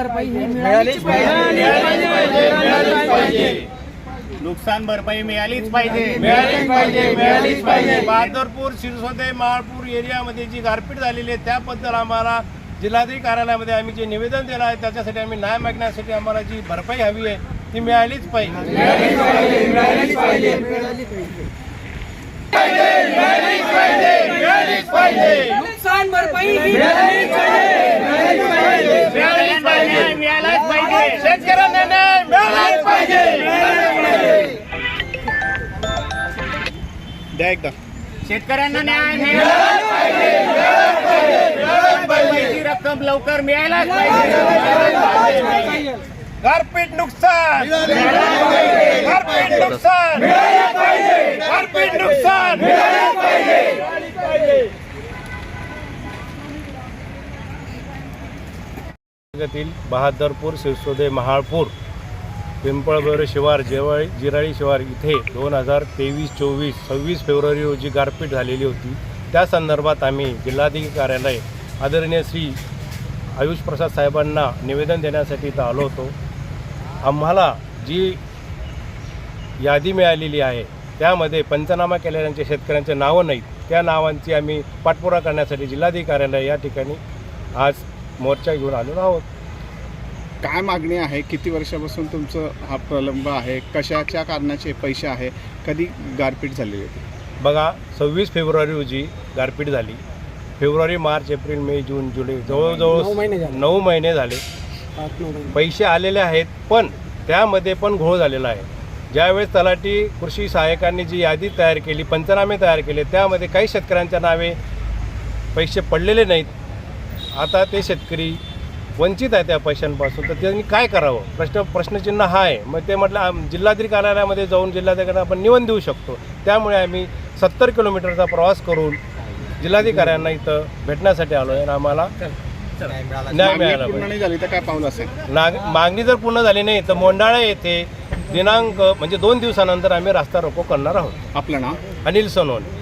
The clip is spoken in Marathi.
भरपाई ही मिळालीच पाहिजे. नुकसान भरपाई मिळालीच पाहिजे. मिळालीच पाहिजे, मिळालीच पाहिजे. बहादरपूर शिरसोदे माळपूर एरियामध्ये जी गारपीट झालेली आहे त्याबद्दल आम्हाला जिल्हाधिकारी कार्यालयामध्ये आम्ही जे निवेदन दिलं आहे त्याच्यासाठी आम्ही न्याय मागण्यासाठी आम्हाला जी भरपाई हवी आहे ती मिळालीच पाहिजे. मिळालीच पाहिजे नुकसान भरपाई ही मिळालीच पाहिजे मिळायलाच पाहिजे. शेतकऱ्यांना न्याय मिळालाच पाहिजे. द्या एकदा. शेतकऱ्यांना न्याय भरपाईची रक्कम लवकर मिळायलाच पाहिजे. गारपीट नुकसान. गारपीट नुकसान. गारपीट नुकसान. तालुक्यातील बहादरपूर सिरसोदे महाळपूर पिंपळबोरे शिवार जेवाळी जिराळी शिवार इथे दोन हजार तेवीस चोवीस सव्वीस फेब्रुवारी रोजी गारपीट झालेली होती. त्या संदर्भात आम्ही जिल्हाधिकारी कार्यालय आदरणीय श्री आयुष प्रसाद साहेबांना निवेदन देण्यासाठी इथं आलो होतो. आम्हाला जी यादी मिळालेली आहे त्यामध्ये पंचनामा केलेल्यांच्या शेतकऱ्यांचे नावं नाहीत. त्या नावांची आम्ही पाठपुरा करण्यासाठी जिल्हाधिकारी कार्यालय या ठिकाणी आज मोर्चा घेऊन आलेलो आहोत. काय मागणी आहे? किती वर्षापासून तुमचं हा प्रलंब आहे? कशाच्या कारणाचे पैसे आहे? कधी गारपीट झालेली होती? बघा सव्वीस फेब्रुवारी रोजी गारपीट झाली. फेब्रुवारी मार्च एप्रिल मे जून जुलै जवळजवळ नऊ महिने झाले. पैसे आलेले आहेत पण त्यामध्ये पण घोळ झालेला आहे. ज्यावेळेस तलाठी कृषी सहाय्यकांनी जी यादी तयार केली पंचनामे तयार केले त्यामध्ये काही शेतकऱ्यांच्या नावे पैसे पडलेले नाहीत. आता ते शेतकरी वंचित आहे त्या पैशांपासून तर त्यांनी काय करावं? प्रश्न प्रश्नचिन्ह हा आहे मग ते म्हटलं आम- जिल्हाधिकारी कार्यालयामध्ये जाऊन जिल्हाधिकाऱ्यांना आपण निवंद देऊ शकतो. त्यामुळे आम्ही सत्तर किलोमीटरचा प्रवास करून जिल्हाधिकाऱ्यांना इथं भेटण्यासाठी आलो आहे आणि आम्हाला न्याय मागणी मिळाला पाहिजे. मागणी जर पूर्ण झाली नाही तर मोंडाळा येथे दिनांक म्हणजे दोन दिवसानंतर आम्ही रास्ता रोको करणार आहोत. आपलं नाव? अनिल सोनवणे